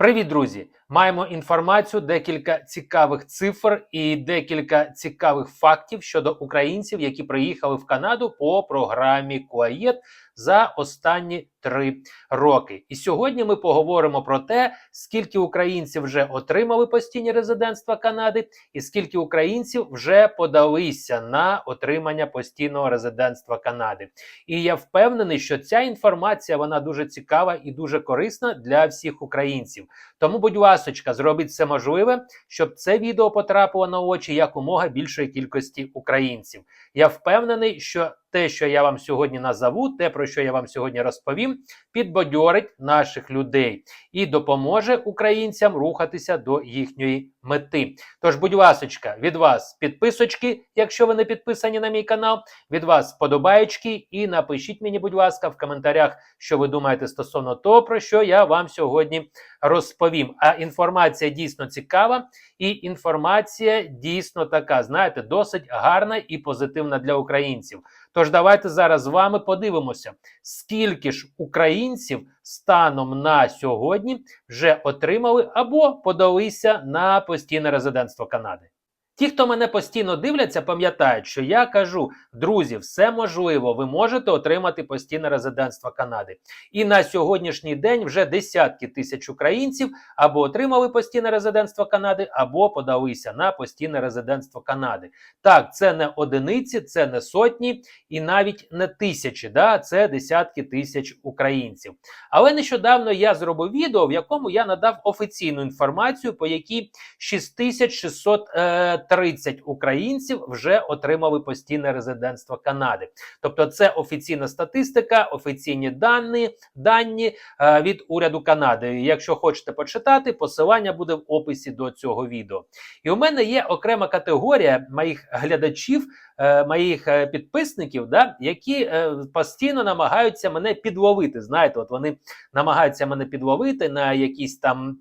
Привіт, друзі! Маємо інформацію, декілька цікавих цифр і декілька цікавих фактів щодо українців, які приїхали в Канаду по програмі КУАЄТ за останні три роки. І сьогодні ми поговоримо про те, скільки українців вже отримали постійні резидентства Канади, і скільки українців вже подалися на отримання постійного резидентства Канади. І я впевнений, що ця інформація вона дуже цікава і дуже корисна для всіх українців. Тому, будь ласочка, зробіть все можливе, щоб це відео потрапило на очі якомога більшої кількості українців. Я впевнений, що те, що я вам сьогодні назову, те, про що я вам сьогодні розповім, підбадьорить наших людей і допоможе українцям рухатися до їхньої мети. Тож, будь ласочка, від вас підписочки, якщо ви не підписані на мій канал, від вас вподобаєчки і напишіть мені, будь ласка, в коментарях, що ви думаєте стосовно того, про що я вам сьогодні розповім. А інформація дійсно цікава, і інформація дійсно така, знаєте, досить гарна і позитивна для українців. Тож давайте зараз з вами подивимося, скільки ж українців станом на сьогодні вже отримали або подалися на постійне резидентство Канади. Ті, хто мене постійно дивляться, пам'ятають, що я кажу, друзі, все можливо, ви можете отримати постійне резидентство Канади. І на сьогоднішній день вже десятки тисяч українців або отримали постійне резидентство Канади, або подалися на постійне резидентство Канади. Так, це не одиниці, це не сотні і навіть не тисячі. Да? Це десятки тисяч українців. Але нещодавно я зробив відео, в якому я надав офіційну інформацію, по якій 6600 е, 30 українців вже отримали постійне резидентство Канади. Тобто, це офіційна статистика, офіційні дані дані е, від уряду Канади. Якщо хочете почитати, посилання буде в описі до цього відео. І у мене є окрема категорія моїх глядачів, е, моїх е, підписників, да, які постійно намагаються мене підловити. Знаєте, от вони намагаються мене підловити на якісь там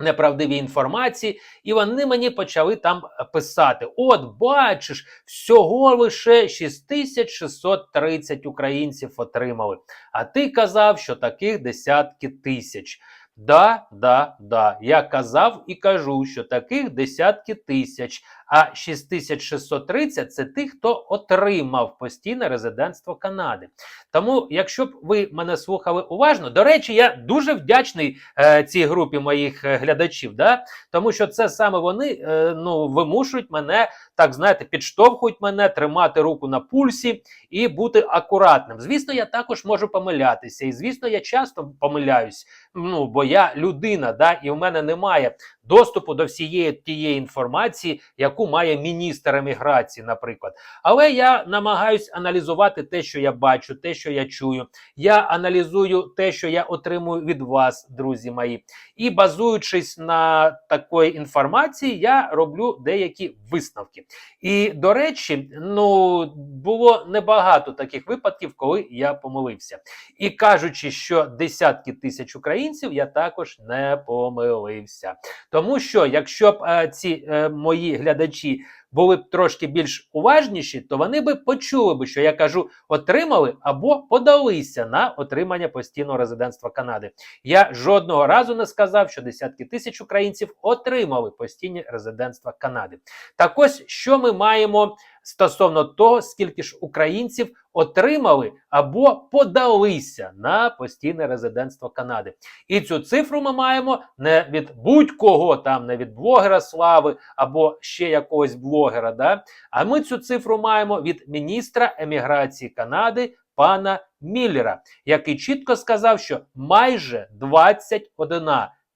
неправдиві інформації, і вони мені почали там писати: От, бачиш, всього лише 6630 українців отримали. А ти казав, що таких десятки тисяч. Да, да, да. Я казав і кажу, що таких десятки тисяч, а 6630 це тих, хто отримав постійне резидентство Канади. Тому, якщо б ви мене слухали уважно, до речі, я дуже вдячний е, цій групі моїх е, глядачів, да? тому що це саме вони е, ну, вимушують мене, так знаєте, підштовхують мене тримати руку на пульсі і бути акуратним. Звісно, я також можу помилятися, і звісно, я часто помиляюсь. Ну, бо я людина, да, і в мене немає доступу до всієї тієї інформації, яку має міністр еміграції, наприклад. Але я намагаюсь аналізувати те, що я бачу, те, що я чую. Я аналізую те, що я отримую від вас, друзі мої. І базуючись на такої інформації, я роблю деякі висновки. І до речі, ну було небагато таких випадків, коли я помилився. І кажучи, що десятки тисяч українців я також не помилився. Тому що, якщо б е, ці е, мої глядачі були б трошки більш уважніші, то вони б почули б, що я кажу, отримали або подалися на отримання постійного резидентства Канади. Я жодного разу не сказав, що десятки тисяч українців отримали постійні резидентства Канади. Так ось що ми маємо стосовно того, скільки ж українців отримали або подалися на постійне резидентство Канади. І цю цифру ми маємо не від будь-кого, там не від блогера слави або ще якогось блогера. Да? А ми цю цифру маємо від міністра еміграції Канади. Пана Міллера, який чітко сказав, що майже 21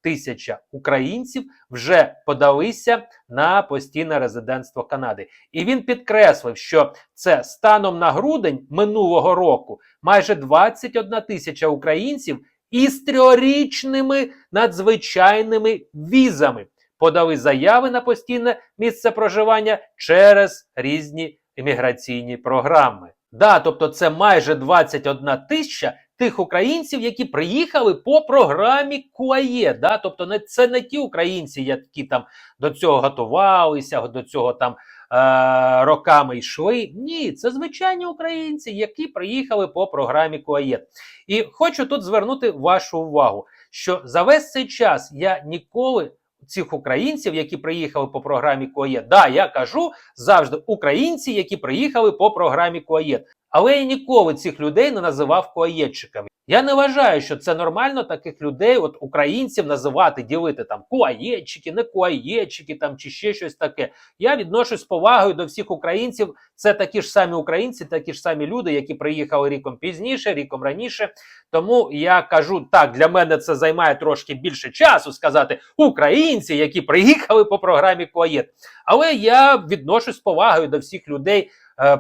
тисяча українців вже подалися на постійне резидентство Канади. І він підкреслив, що це станом на грудень минулого року майже 21 тисяча українців із трьохрічними надзвичайними візами подали заяви на постійне місце проживання через різні імміграційні програми. Да, тобто це майже 21 тисяча тих українців, які приїхали по програмі КУАЄ. Да? Тобто, не це не ті українці, які там до цього готувалися, до цього там е, роками йшли. Ні, це звичайні українці, які приїхали по програмі КУАЄ. І хочу тут звернути вашу увагу. що за весь цей час я ніколи цих українців, які приїхали по програмі КОЄД, да, я кажу завжди українці, які приїхали по програмі КОЄД. Але я ніколи цих людей не називав коаєтчиками. Я не вважаю, що це нормально таких людей, от українців, називати, ділити там коаєтчики, не коаєтчики там чи ще щось таке. Я відношусь з повагою до всіх українців. Це такі ж самі українці, такі ж самі люди, які приїхали ріком пізніше, ріком раніше. Тому я кажу так, для мене це займає трошки більше часу сказати українці, які приїхали по програмі Коєт. Але я відношусь з повагою до всіх людей,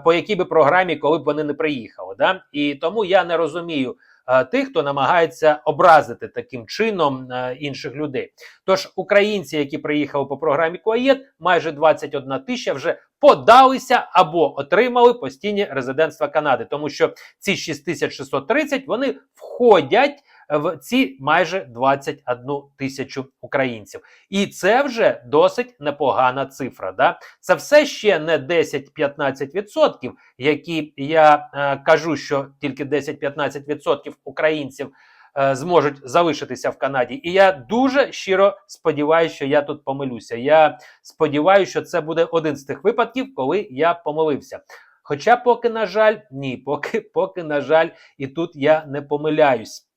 по якій би програмі, коли б вони не приїхали. Да? І тому я не розумію е, тих, хто намагається образити таким чином е, інших людей. Тож українці, які приїхали по програмі Коєт, майже 21 тисяча вже подалися або отримали постійні резидентства Канади, тому що ці 6630 вони входять в ці майже 21 тисячу українців. І це вже досить непогана цифра. Да? Це все ще не 10-15%, які я е, кажу, що тільки 10-15% українців е, зможуть залишитися в Канаді. І я дуже щиро сподіваюся, що я тут помилюся. Я сподіваюся, що це буде один з тих випадків, коли я помилився. Хоча, поки, на жаль, ні, поки, поки, на жаль, і тут я не помиляюсь.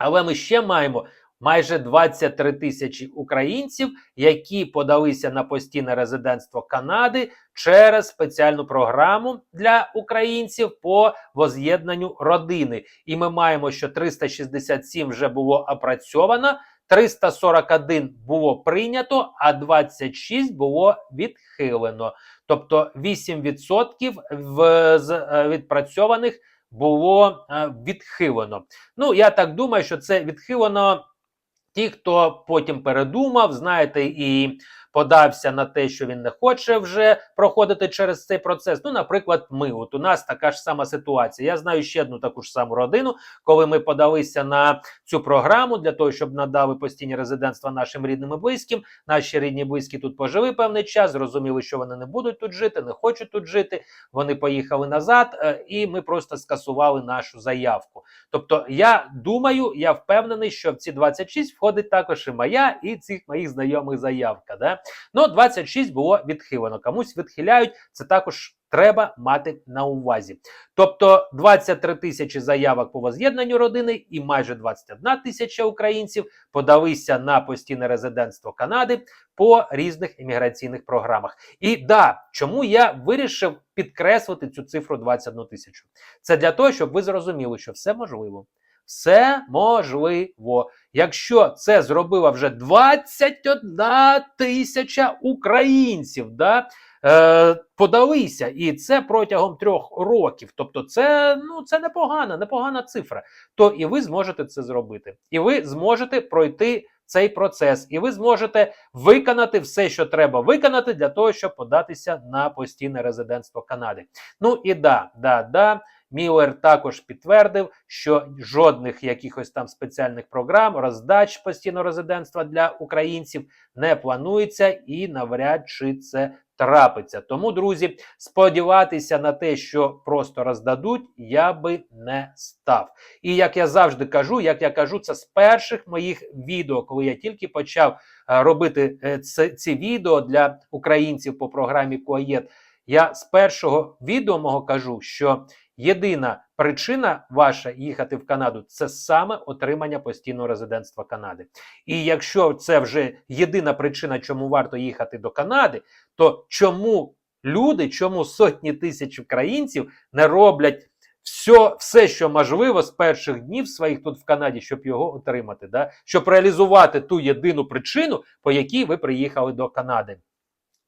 Але ми ще маємо майже 23 тисячі українців, які подалися на постійне резидентство Канади через спеціальну програму для українців по воз'єднанню родини. І ми маємо, що 367 вже було опрацьовано. 341 було прийнято, а 26 було відхилено. Тобто 8% в, з е, відпрацьованих було е, відхилено. Ну, я так думаю, що це відхилено ті, хто потім передумав, знаєте, і подався на те, що він не хоче вже проходити через цей процес. Ну, наприклад, ми. От у нас така ж сама ситуація. Я знаю ще одну таку ж саму родину, коли ми подалися на цю програму для того, щоб надали постійні резидентства нашим рідним і близьким. Наші рідні близькі тут пожили певний час, зрозуміли, що вони не будуть тут жити, не хочуть тут жити. Вони поїхали назад, е, і ми просто скасували нашу заявку. Тобто, я думаю, я впевнений, що в ці 26 входить також і моя, і цих моїх знайомих заявка. Да? Ну, 26 було відхилено. Комусь відхиляють, це також треба мати на увазі. Тобто 23 тисячі заявок по воз'єднанню родини і майже 21 тисяча українців подалися на постійне резидентство Канади по різних імміграційних програмах. І да, чому я вирішив підкреслити цю цифру 21 тисячу? Це для того, щоб ви зрозуміли, що все можливо. Все можливо. Якщо це зробила вже 21 тисяча українців, да, е, подалися, і це протягом трьох років. Тобто, це ну це непогана, непогана цифра. То і ви зможете це зробити, і ви зможете пройти. Цей процес, і ви зможете виконати все, що треба виконати для того, щоб податися на постійне резидентство Канади. Ну і да, да, да. Міллер також підтвердив, що жодних якихось там спеціальних програм, роздач постійного резидентства для українців не планується і навряд чи це трапиться. Тому, друзі, сподіватися на те, що просто роздадуть, я би не став. І як я завжди кажу, як я кажу, це з перших моїх відео, коли я тільки почав е, робити е, ці, відео для українців по програмі Коєт. Я з першого відео мого кажу, що єдина причина ваша їхати в Канаду це саме отримання постійного резидентства Канади. І якщо це вже єдина причина, чому варто їхати до Канади, то чому люди, чому сотні тисяч українців не роблять все, все, що можливо з перших днів своїх тут в Канаді, щоб його отримати, да? щоб реалізувати ту єдину причину, по якій ви приїхали до Канади.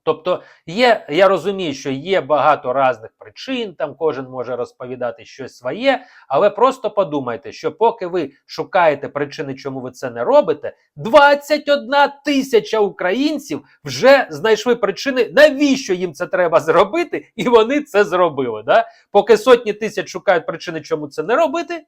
Тобто є, я розумію, що є багато різних причин, там кожен може розповідати щось своє, але просто подумайте, що поки ви шукаєте причини, чому ви це не робите, 21 тисяча українців вже знайшли причини, навіщо їм це треба зробити, і вони це зробили. Да? Поки сотні тисяч шукають причини, чому це не робити,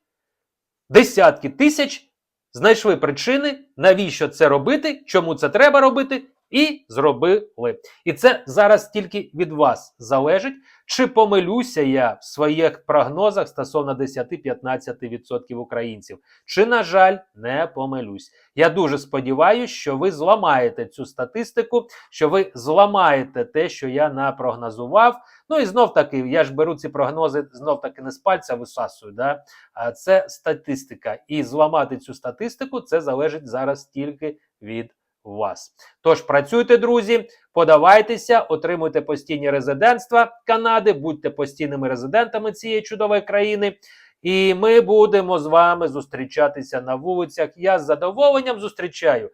десятки тисяч знайшли причини, навіщо це робити, чому це треба робити, І зробили. І це зараз тільки від вас залежить, чи помилюся я в своїх прогнозах стосовно 10-15% українців. Чи, на жаль, не помилюсь. Я дуже сподіваюся, що ви зламаєте цю статистику, що ви зламаєте те, що я напрогнозував. Ну і знов таки, я ж беру ці прогнози знов таки не з пальця висасую. Да? А це статистика. І зламати цю статистику це залежить зараз тільки від вас. Тож працюйте, друзі, подавайтеся, отримуйте постійні резидентства Канади, будьте постійними резидентами цієї чудової країни. І ми будемо з вами зустрічатися на вулицях. Я з задоволенням зустрічаю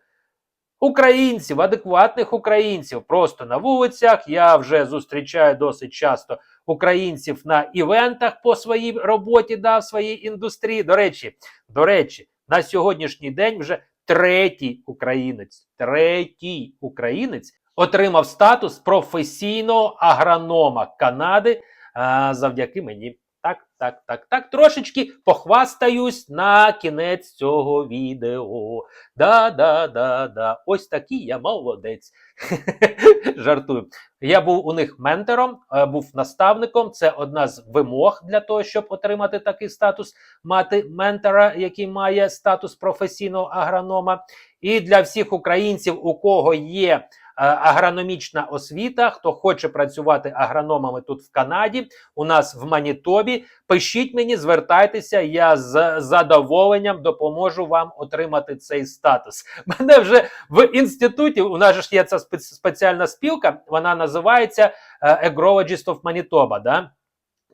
українців, адекватних українців просто на вулицях. Я вже зустрічаю досить часто українців на івентах по своїй роботі, да, в своїй індустрії. До речі, до речі, на сьогоднішній день вже третій українець, третій українець отримав статус професійного агронома Канади завдяки мені. Так, так, так. Трошечки похвастаюсь на кінець цього відео. Да, да, да, да. Ось такий я молодець. Жартую. Я був у них ментором, е, був наставником. Це одна з вимог для того, щоб отримати такий статус, мати ментора, який має статус професійного агронома. І для всіх українців, у кого є агрономічна освіта, хто хоче працювати агрономами тут в Канаді, у нас в Манітобі. Пишіть мені, звертайтеся, я з задоволенням допоможу вам отримати цей статус. Мене вже в інституті, у нас ж є ця спеціальна спілка, вона називається е, Agrologist of Manitoba. Да?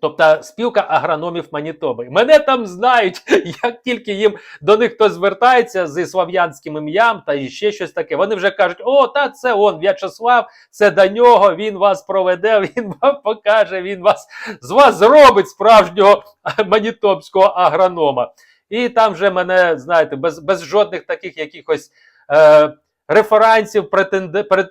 Тобто спілка агрономів Манітоби. Мене там знають, як тільки їм до них хтось звертається зі слав'янським ім'ям та ще щось таке. Вони вже кажуть: о, та це он, В'ячеслав, це до нього, він вас проведе, він вам покаже, він вас з вас зробить справжнього манітобського агронома. І там вже мене, знаєте, без, без жодних таких якихось. Е, Реферансів,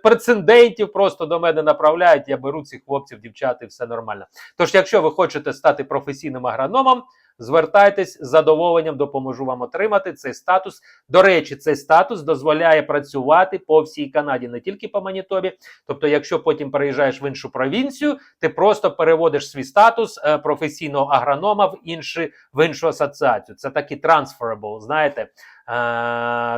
прецедентів просто до мене направляють. Я беру цих хлопців, дівчат, і все нормально. Тож, якщо ви хочете стати професійним агрономом, звертайтесь з задоволенням, допоможу вам отримати цей статус. До речі, цей статус дозволяє працювати по всій Канаді, не тільки по Манітобі. Тобто, якщо потім переїжджаєш в іншу провінцію, ти просто переводиш свій статус е, професійного агронома в, інші, в іншу асоціацію. Це такі transferable, знаєте, е,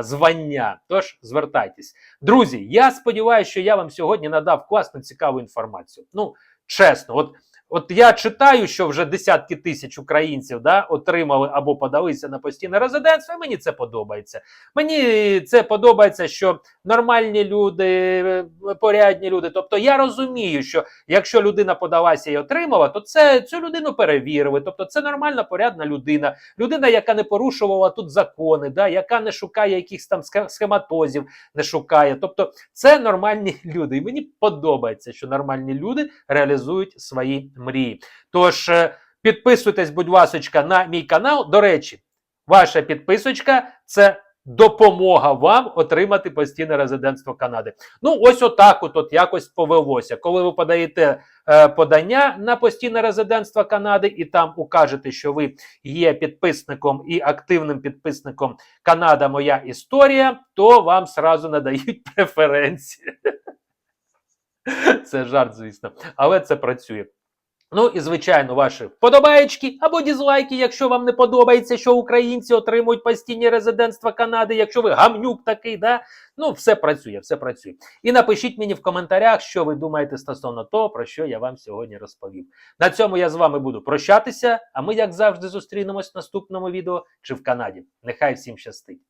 звання. Тож звертайтесь. Друзі, я сподіваюся, що я вам сьогодні надав класну цікаву інформацію. Ну, чесно, от. От я читаю, що вже десятки тисяч українців да, отримали або подалися на постійне резидентство, і мені це подобається. Мені це подобається, що нормальні люди, е, порядні люди. Тобто я розумію, що якщо людина подалася і отримала, то це цю людину перевірили. Тобто це нормальна, порядна людина, людина, яка не порушувала тут закони, да, яка не шукає якихось там схе- схематозів, не шукає. Тобто це нормальні люди. І мені подобається, що нормальні люди реалізують свої мрії. Тож е, підписуйтесь, будь ласка, на мій канал. До речі, ваша підписочка це. Допомога вам отримати постійне резидентство Канади. Ну, ось отак от, от якось повелося. Коли ви подаєте е, подання на постійне резидентство Канади і там укажете, що ви є підписником і активним підписником Канада Моя історія, то вам сразу надають преференції. Це жарт, звісно, але це працює. Ну і звичайно, ваші вподобаєчки або дізлайки, якщо вам не подобається, що українці отримують постійні резидентства Канади, якщо ви гамнюк такий, да? ну все працює, все працює. І напишіть мені в коментарях, що ви думаєте стосовно того, про що я вам сьогодні розповів. На цьому я з вами буду прощатися, а ми, як завжди, зустрінемось в наступному відео чи в Канаді. Нехай всім щастить!